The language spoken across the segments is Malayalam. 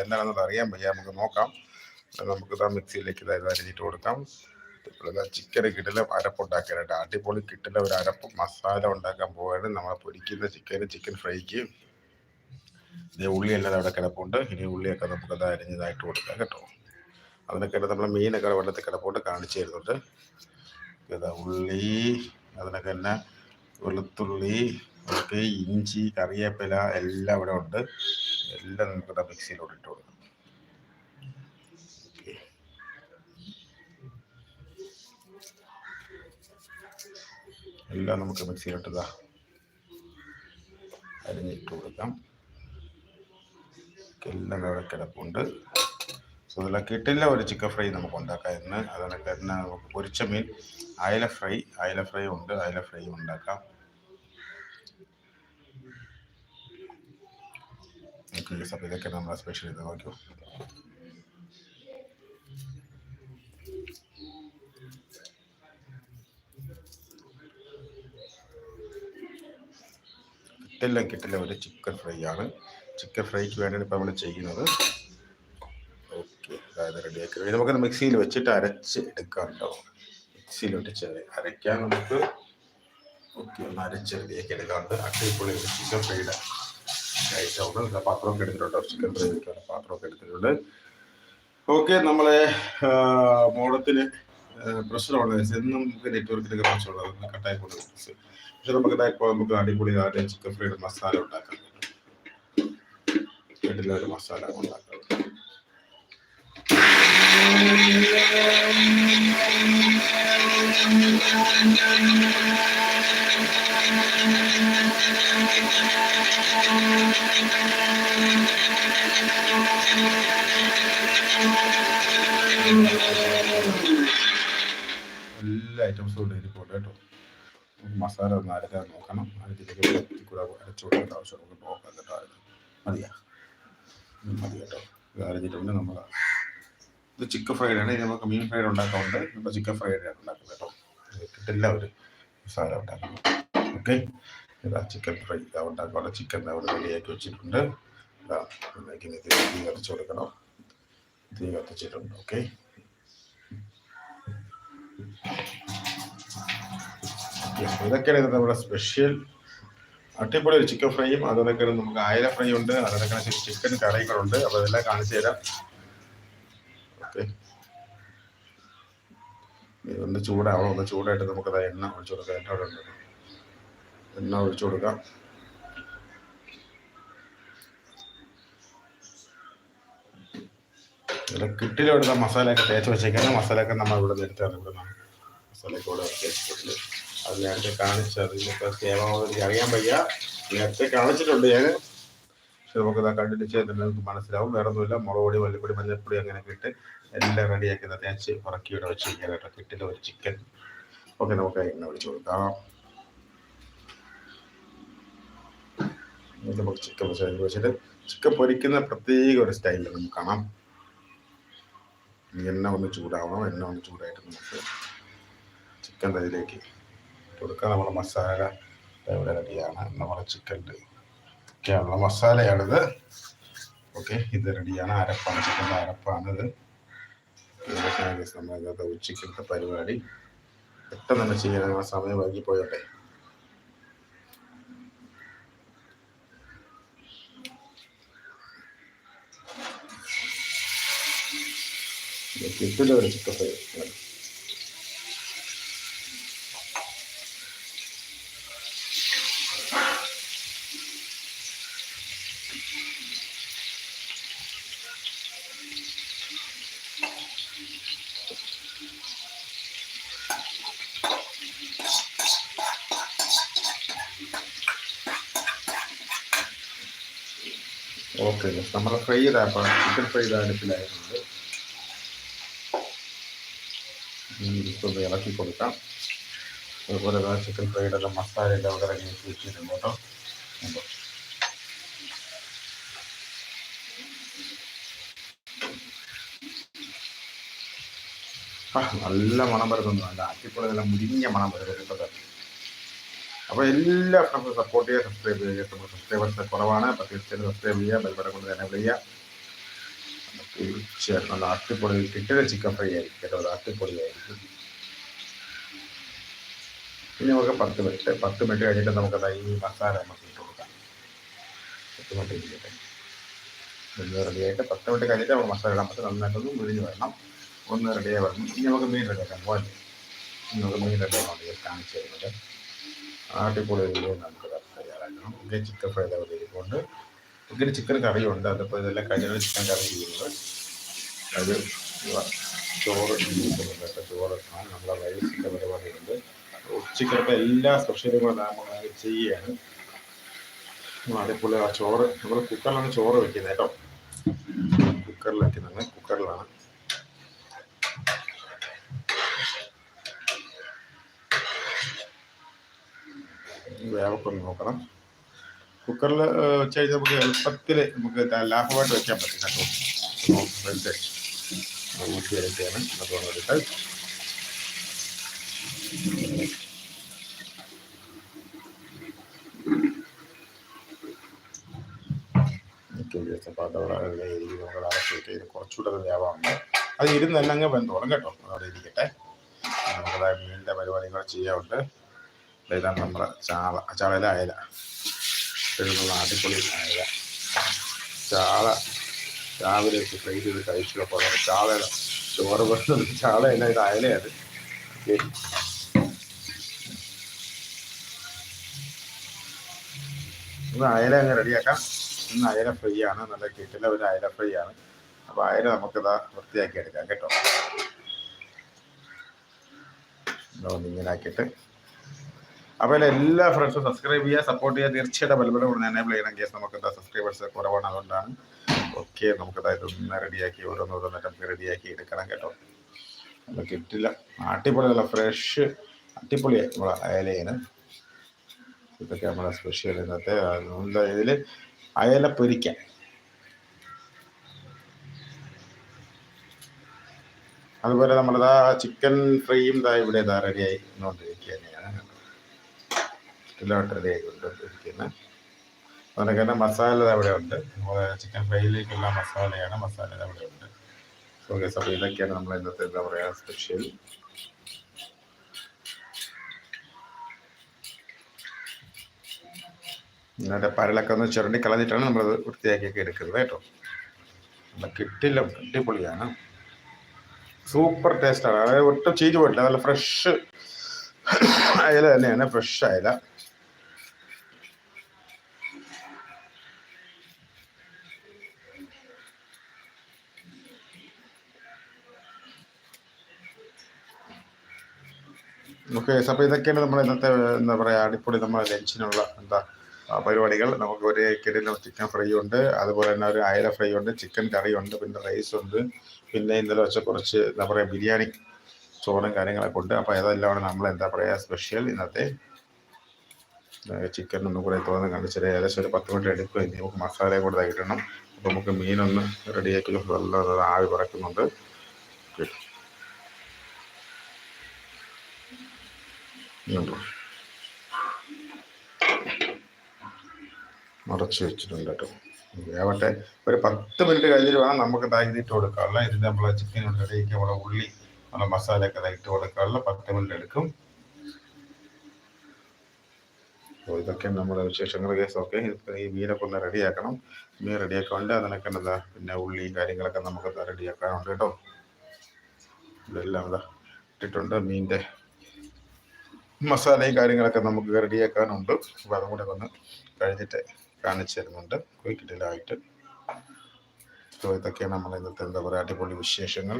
എന്താണെന്നത് അറിയാൻ വയ്യ. നമുക്ക് നോക്കാം. നമുക്ക് ഇതാ മിക്സിയിലേക്ക് ഇതായത് അരിഞ്ഞിട്ട് കൊടുക്കാം. ചിക്കൻ കിട്ടില്ല അരപ്പുണ്ടാക്കാനായിട്ട് അടിപൊളി കിട്ടില്ല ഒരു അരപ്പ് മസാല ഉണ്ടാക്കാൻ പോവാണ്. നമ്മൾ പൊരിക്കുന്ന ചിക്കൻ ചിക്കൻ ഫ്രൈക്ക് ഇതേ ഉള്ളിയെല്ലാം അവിടെ കിടപ്പുണ്ട്. ഇനി ഉള്ളിയൊക്കെ നമുക്ക് അത് അരിഞ്ഞതായിട്ട് കൊടുക്കാം കേട്ടോ. അതിനൊക്കെ നമ്മൾ മീനൊക്കെ വെള്ളത്തിൽ കിടപ്പുണ്ട് കാണിച്ചു തരുന്നുണ്ട്. ഇതാ ഉള്ളി അതിനൊക്കെ തന്നെ വെളുത്തുള്ളി ഇഞ്ചി കറിവേപ്പില എല്ലാം ഇവിടെ ഉണ്ട്. എല്ലാം നമുക്ക് മിക്സിയിലോട്ട് ഇട്ട് കൊടുക്കാം എല്ലാം നമുക്ക് മിക്സിയിലോട്ട് ഇതാ അരിഞ്ഞിട്ട് കൊടുക്കാം. എല്ലാം അവിടെ കിടപ്പുണ്ട്. സോ ഇതിലൊക്കെ കിട്ടില്ല ഒരു ചിക്കൻ ഫ്രൈ നമുക്ക് ഉണ്ടാക്കാം ഇന്ന് അതിനൊക്കെ തന്നെ പൊരിച്ച മീൻ. അയല ഫ്രൈ അയല ഫ്രൈ ഉണ്ട്. അയല ഫ്രൈ ഉണ്ടാക്കാം. ഓക്കെ അപ്പോൾ ഇതൊക്കെ നമ്മളെ സ്പെഷ്യൽ ഇത് നോക്കൂ. കിട്ടില്ല കിട്ടില്ല ഒരു ചിക്കൻ ഫ്രൈ ആണ്. ചിക്കൻ ഫ്രൈക്ക് വേണ്ടിയാണ് ഇപ്പോൾ നമ്മൾ ചെയ്യുന്നത്. ഓക്കെ അതായത് റെഡിയാക്കി നമുക്കത് മിക്സിയിൽ വെച്ചിട്ട് അരച്ച് എടുക്കാം കേട്ടോ മിക്സിയിൽ വെച്ച് അരയ്ക്കാൻ നമുക്ക് ഓക്കെ ഒന്ന് അരച്ച് റെഡിയാക്കി എടുക്കാറുണ്ട്. അട്ടിപ്പൊളി ചിക്കൻ ചിക്കൻ ഫ്രൈഡ് നല്ല പാത്രമൊക്കെ എടുത്തിട്ടുണ്ട്. ചിക്കൻ വെക്കാനുള്ള പാത്രമൊക്കെ എടുത്തിട്ടുണ്ട്. ഓക്കെ നമ്മളെ മോഡത്തിന് പ്രശ്നമാണ് എന്നും നമുക്ക് നെറ്റ്വർക്കിലൊക്കെ പ്രശ്നമുള്ളത് കട്ടായി കൊണ്ട് പക്ഷെ നമുക്ക് ഇപ്പോൾ നമുക്ക് അടിപൊളി ആദ്യം ചിക്കൻ ഫ്രൈഡ് മസാല ഉണ്ടാക്കാം. ഒരു മസാല ഉണ്ടാക്കാം. എല്ലാ ഐറ്റംസും ഇവിടെ ഇരിപ്പുണ്ട് കേട്ടോ. മസാല ഒന്ന് അരക്കാൻ നോക്കണം. അതിലേക്ക് കൂടെ അരച്ചു കൊടുക്കേണ്ട ആവശ്യം നമുക്ക് നോക്കാം കേട്ടോ മതിയാ. മതി കേട്ടോ. ഇത് നമ്മൾ ഇത് ചിക്കൻ ഫ്രൈഡ് ആണ്. ഇനി നമുക്ക് മീൻ ഫ്രൈഡ് ഉണ്ടാക്കാറുണ്ട് ഇപ്പോൾ ചിക്കൻ ഫ്രൈഡ് ആണ് ഉണ്ടാക്കുന്നത് കേട്ടോ. ഇത് കിട്ടില്ല ഒരു മസാല ഉണ്ടാക്കണം ഓക്കെ ഇതാ ചിക്കൻ ഫ്രൈ ഇതാ ഉണ്ടാക്കാനുള്ള ചിക്കൻ അവിടെ റെഡിയാക്കി വെച്ചിട്ടുണ്ട്. ഇതാ ഇതിലേക്ക് ഇനി ഇത് തീ കത്തിച്ച് കൊടുക്കണം. തീ കത്തിച്ചിട്ടുണ്ട് ഓക്കെ ഇതൊക്കെയാണ് ഇത് നമ്മുടെ സ്പെഷ്യൽ അടിപൊളി ഒരു ചിക്കൻ ഫ്രൈയും അതൊക്കെ നമുക്ക് അയല ഫ്രൈ ഉണ്ട്. അതൊക്കെ ചിക്കൻ കറികളുണ്ട്. അപ്പോൾ അതെല്ലാം കാണിച്ചു തരാം. ഓക്കെ ഒന്ന് ചൂടാവണം. ഒന്ന് ചൂടായിട്ട് നമുക്കത് എണ്ണ ഒഴിച്ചു കൊടുക്കാം. എണ്ണ അവിടെ ഉണ്ട്. എണ്ണ ഒഴിച്ചു കൊടുക്കാം. ഇവിടെ ഇവിടുത്തെ മസാലയൊക്കെ തേച്ച് വെച്ചേക്കാണ്. മസാലയൊക്കെ നമ്മൾ ഇവിടെ നിന്ന് എടുത്താണ്. ഇവിടെ നിന്ന് മസാലയൊക്കെ ഇവിടെ തേച്ചിട്ടുണ്ട് അത് നേരത്തെ കാണിച്ചത് സേവാമത് എനിക്ക് അറിയാൻ വയ്യ. നേരത്തെ കാണിച്ചിട്ടുണ്ട് ഞാൻ. പക്ഷെ നമുക്ക് നമുക്കത് കണ്ടിട്ട് ചെയ്തിട്ട് നമുക്ക് മനസ്സിലാവും. വേറെ ഒന്നുമില്ല മുളകുപൊടി വല്ലപ്പൊടി മഞ്ഞൾപ്പൊടി അങ്ങനെയൊക്കെ ഇട്ട് എല്ലാം റെഡിയാക്കി ഇത് തേച്ച് ഉറക്കി ഇവിടെ വെച്ചിരിക്കാൻ കേട്ടോ. കിട്ടിലെ ഒരു ചിക്കൻ ഓക്കെ നമുക്ക് എണ്ണ ഒഴിച്ചു കൊടുക്കാം. നമുക്ക് ചിക്കൻ മസാല വെച്ചിട്ട് ചിക്കൻ പൊരിക്കുന്ന പ്രത്യേക ഒരു സ്റ്റൈലിൽ നമുക്ക് കാണാം. എണ്ണ ഒന്ന് ചൂടാവണം. എണ്ണ ഒന്ന് ചൂടായിട്ട് നമുക്ക് ചിക്കൻ അതിലേക്ക് കൊടുക്കുക നമ്മുടെ മസാല ഇവിടെ റെഡിയാണ് നമ്മുടെ ചിക്കന്റെ ഒക്കെയുള്ള മസാലയാണിത്. ഓക്കെ ഇത് റെഡിയാണ് അരപ്പാണ്. ചിക്കന്റെ അരപ്പാണിത് നമ്മൾ ഇന്നത്തെ ഉച്ചക്കത്തെ പരിപാടി. പെട്ടെന്ന് തന്നെ ചെയ്യാൻ സമയം വൈകി കിട്ടില്ല ഒരു ചിക്കൻ ഫ്രൈ ഓക്കെ നമ്മുടെ ഫ്രൈ ചെയ്താപ്പോൾ ചിക്കൻ ഫ്രൈ ചെയ്ത ഒന്ന് ഇളക്കി കൊടുക്കാം. അതുപോലെ ചിക്കൻ ഫ്രൈയുടെ മസാല എല്ലാം ഇവിടെ ഇറങ്ങി കേട്ടോ? ആ നല്ല മണം വരുന്നുണ്ട്. നല്ല അടിപൊളി നല്ല മുരിഞ്ഞ മണം വരുന്നത് അപ്പോൾ എല്ലാ ഫ്രണ്ട്സും സപ്പോർട്ട് ചെയ്യുക സബ്സ്ക്രൈബ് ചെയ്യുക. സബ്സ്ക്രൈബേഴ്സ് കുറവാണ്. അപ്പോൾ തീർച്ചയായിട്ടും സബ്സ്ക്രൈബ് ചെയ്യുക ബെൽബട്ടൺ കൊണ്ട് തന്നെ വിളിക്കുക. നല്ല അട്ടിപ്പൊളി കിട്ടിയ ചിക്കൻ ഫ്രൈ ആയിരിക്കും കേട്ടോ. അത് ആയിരിക്കും. ഇനി നമുക്ക് പത്ത് മിനിറ്റ് പത്ത് മിനിറ്റ് കഴിഞ്ഞിട്ട് നമുക്ക് ഈ മസാല നമുക്ക് ഇട്ട് കൊടുക്കാം. പത്ത് മിനിറ്റ് കഴിഞ്ഞിട്ട്. ഒന്ന് റെഡിയായിട്ട് പത്ത് മിനിറ്റ് കഴിഞ്ഞിട്ട് നമുക്ക് മസാല ഇടാൻ പറ്റും. നന്നായിട്ടൊന്ന് മുരിഞ്ഞ് വരണം. ഒന്ന് റെഡിയായി വരണം. ഇനി നമുക്ക് മീൻ റെഡിയാക്കാം പോലെ ഇനി നമുക്ക് മീൻ റെഡിയാക്കാൻ കാണിച്ചു തരുന്നത്. അടിപൊളി നമുക്ക് തയ്യാറാക്കണം. ഓക്കെ ചിക്കൻ ഫ്രൈ ലെവൽ ഇരിക്കുന്നുണ്ട് ഇങ്ങനെ ചിക്കൻ കറിയുണ്ട്. അതിപ്പോൾ ഇതെല്ലാം കഴിഞ്ഞ ചിക്കൻ കറി ചെയ്യുന്നത് അത് ചോറ് ചെയ്യുന്നുണ്ട് ചോറ് നമ്മളെ റൈസിന്റെ പരിപാടിയുണ്ട്. ഉച്ചക്കലത്തെ എല്ലാ സ്പെഷ്യലും നമ്മൾ ചെയ്യുകയാണ് അതേപോലെ ആ ചോറ്. നമ്മൾ കുക്കറിലാണ് ചോറ് വെക്കുന്നത് കേട്ടോ. കുക്കറിൽ വെക്കുന്നത് കുക്കറിലാണ്. വേവക്കൊന്ന് നോക്കണം. കുക്കറിൽ വെച്ച് കഴിഞ്ഞാൽ നമുക്ക് എളുപ്പത്തിൽ നമുക്ക് ലാഭമായിട്ട് വെക്കാൻ പറ്റും കേട്ടോ ഇത് കുറച്ചുകൂടെ വേവാറുണ്ട് അത് ഇരുന്ന് തന്നെ അങ്ങ് ബന്ധോളം കേട്ടോ. അവിടെ ഇരിക്കട്ടെ. നമ്മുടെ മീനിന്റെ പരിപാടികൾ ചെയ്യാറുണ്ട് ഇതാണ് നമ്മുടെ ചാള ചാളയിലെ അയല. ഇടുന്നുള്ള അടിപൊളി ചായ. ചാള രാവിലെ ഫ്രൈ ചെയ്ത് കഴിച്ചപ്പോൾ ചാളയുടെ ചോറ് വെക്കുന്നത് ചാളയല്ല ഇത് അയലയാണ്. ഇന്ന് അയല അങ്ങ് റെഡിയാക്കാം ഇന്ന് അയല ഫ്രൈ ആണ്. നല്ല കിട്ടില്ല ഒരു അയല ഫ്രൈ ആണ്. അപ്പോൾ അയല നമുക്കിതാ വൃത്തിയാക്കി എടുക്കാം കേട്ടോ. ഇങ്ങനെ ആക്കിയിട്ട് അപ്പോൾ എല്ലാ ഫ്രണ്ട്സും സബ്സ്ക്രൈബ് ചെയ്യുക സപ്പോർട്ട് ചെയ്യുക തീർച്ചയായിട്ടും ബലബലം കൂടെ എനേബിൾ ചെയ്യണം. കേസ് നമുക്ക് എന്താ സബ്സ്ക്രൈബേഴ്സ് കുറവാണ് അതുകൊണ്ടാണ്. ഓക്കെ നമുക്ക് അതായത് ഒന്ന് റെഡിയാക്കി ഓരോന്ന് ഓരോന്ന് നമുക്ക് റെഡിയാക്കി എടുക്കണം കേട്ടോ. നമ്മൾ കിട്ടില്ല. അടിപൊളിയല്ല ഫ്രഷ് അടിപൊളിയായി നമ്മളെ അയലയാണ്. ഇതൊക്കെ നമ്മളെ സ്പെഷ്യൽ ഇന്നത്തെ ഇതിൽ അയല പൊരിക്കാം. അതുപോലെ നമ്മളിതാ ചിക്കൻ ഫ്രൈയും ഇതാ ഇവിടെ ഇതാ റെഡിയായി കൊണ്ടിരിക്കുക തന്നെയാണ് കൊണ്ടിരിക്കുന്നത് അതുപോലെ തന്നെ മസാല അവിടെ ഉണ്ട്. ചിക്കൻ ഫ്രൈയിലേക്കുള്ള മസാലയാണ് മസാല അവിടെ ഉണ്ട്. സോ അപ്പോൾ ഇതൊക്കെയാണ് നമ്മൾ ഇന്നത്തെ എന്താ പറയുക സ്പെഷ്യൽ എന്നിട്ട് പരലൊക്കെ ഒന്ന് ചുരണ്ടി കളഞ്ഞിട്ടാണ് നമ്മളത് വൃത്തിയാക്കിയൊക്കെ എടുക്കുന്നത് കേട്ടോ. നമ്മൾ കിട്ടില്ല. അടിപൊളിയാണ്. സൂപ്പർ ടേസ്റ്റാണ് അതായത് ഒട്ടും ചീഞ്ഞ് പോയിട്ടില്ല. നല്ല ഫ്രഷ് അയല തന്നെയാണ്. ഫ്രഷ് അയല. ഓക്കെ അപ്പോൾ ഇതൊക്കെയാണ് നമ്മൾ ഇന്നത്തെ എന്താ പറയുക അടിപൊളി നമ്മുടെ ലഞ്ചിനുള്ള എന്താ പരിപാടികൾ. നമുക്ക് ഒരു കിടിലം ചിക്കൻ ഫ്രൈ ഉണ്ട്. അതുപോലെ തന്നെ ഒരു അയല ഫ്രൈ ഉണ്ട് ചിക്കൻ കറി ഉണ്ട് പിന്നെ റൈസ് ഉണ്ട്. പിന്നെ ഇന്നലെ വെച്ച കുറച്ച് എന്താ പറയുക ബിരിയാണി ചോറും കാര്യങ്ങളൊക്കെ ഉണ്ട്. അപ്പോൾ ഇതെല്ലാം നമ്മൾ എന്താ പറയുക സ്പെഷ്യൽ ഇന്നത്തെ. ചിക്കൻ ഒന്നും കൂടെ തോന്നുന്നു കാണിച്ചത് ഏകദേശം ഒരു പത്ത് മിനിറ്റ് എടുക്കും. ഇനി നമുക്ക് മസാലയും കൂടെ കിട്ടണം. അപ്പോൾ നമുക്ക് മീനൊന്ന് റെഡിയാക്കി നല്ല ആവി പറക്കുന്നുണ്ട് മറച്ച് വെച്ചിട്ടുണ്ട് കേട്ടോ. വേവട്ടെ ഒരു പത്ത് മിനിറ്റ് കഴിഞ്ഞിട്ട് വേണം നമുക്ക് ഇട്ട് കൊടുക്കാനുള്ള. ഇതിന്റെ നമ്മളെ ചിക്കൻ ഇടയ്ക്ക് നമ്മളെ ഉള്ളി നമ്മളെ മസാലയൊക്കെ ഇട്ട് കൊടുക്കാനുള്ള പത്ത് മിനിറ്റ് എടുക്കും. അപ്പോൾ ഇതൊക്കെ നമ്മുടെ വിശേഷങ്ങൾ കേസ് ഓക്കെ ഈ മീനൊക്കെ ഒന്ന് റെഡിയാക്കണം. മീൻ റെഡിയാക്കാണ്ട് അതിനൊക്കെ എന്താ പിന്നെ ഉള്ളി കാര്യങ്ങളൊക്കെ നമുക്ക് റെഡിയാക്കാനുണ്ട് കേട്ടോ. ഇതെല്ലാം ഇതാ ഇട്ടിട്ടുണ്ട് മീനിന്റെ മസാലയും കാര്യങ്ങളൊക്കെ നമുക്ക് റെഡിയാക്കാനുണ്ട്. അപ്പോൾ അതും കൂടെ വന്ന് കഴിഞ്ഞിട്ട് കാണിച്ചു തരുന്നുണ്ട്. ക്വിക്കിഡിലായിട്ട് സോ ഇതൊക്കെയാണ് നമ്മൾ ഇന്നത്തെ എന്താ പറയുക അടിപൊളി വിശേഷങ്ങൾ.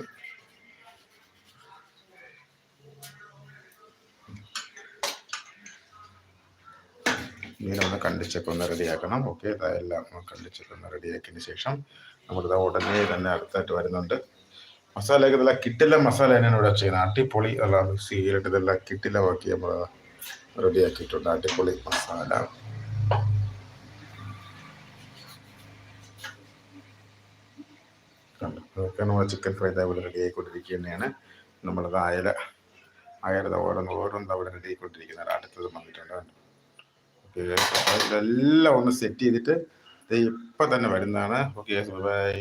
മീനൊന്ന് കണ്ടിച്ചൊക്കെ ഒന്ന് റെഡിയാക്കണം. ഓക്കെ ഇതെല്ലാം കണ്ടിച്ചൊക്കെ ഒന്ന് റെഡിയാക്കിയതിന് ശേഷം നമ്മളിത് ഉടനെ തന്നെ അടുത്തായിട്ട് വരുന്നുണ്ട്. മസാലയൊക്കെ ഇതെല്ലാം കിട്ടില്ല മസാല തന്നെയാണ് ഇവിടെ ചെയ്യുന്നത്. അടിപൊളി മിക്സ് ചെയ്തിട്ട് ഇതെല്ലാം കിട്ടില്ല ബാക്കി നമ്മൾ റെഡിയാക്കിയിട്ടുണ്ട് അടിപൊളി മസാല. അതൊക്കെ നമ്മൾ ചിക്കൻ ഫ്രൈ ഇവിടെ റെഡി ആയിക്കൊണ്ടിരിക്കുന്നതാണ്. നമ്മളത് അയല അയല ഓരോന്ന് ഓരോന്ന് അവിടെ റെഡി ആയിക്കൊണ്ടിരിക്കുന്നത് അടുത്തത് വന്നിട്ടുണ്ട് ഇതെല്ലാം ഒന്ന് സെറ്റ് ചെയ്തിട്ട് ഇപ്പം തന്നെ വരുന്നതാണ്. Okay bye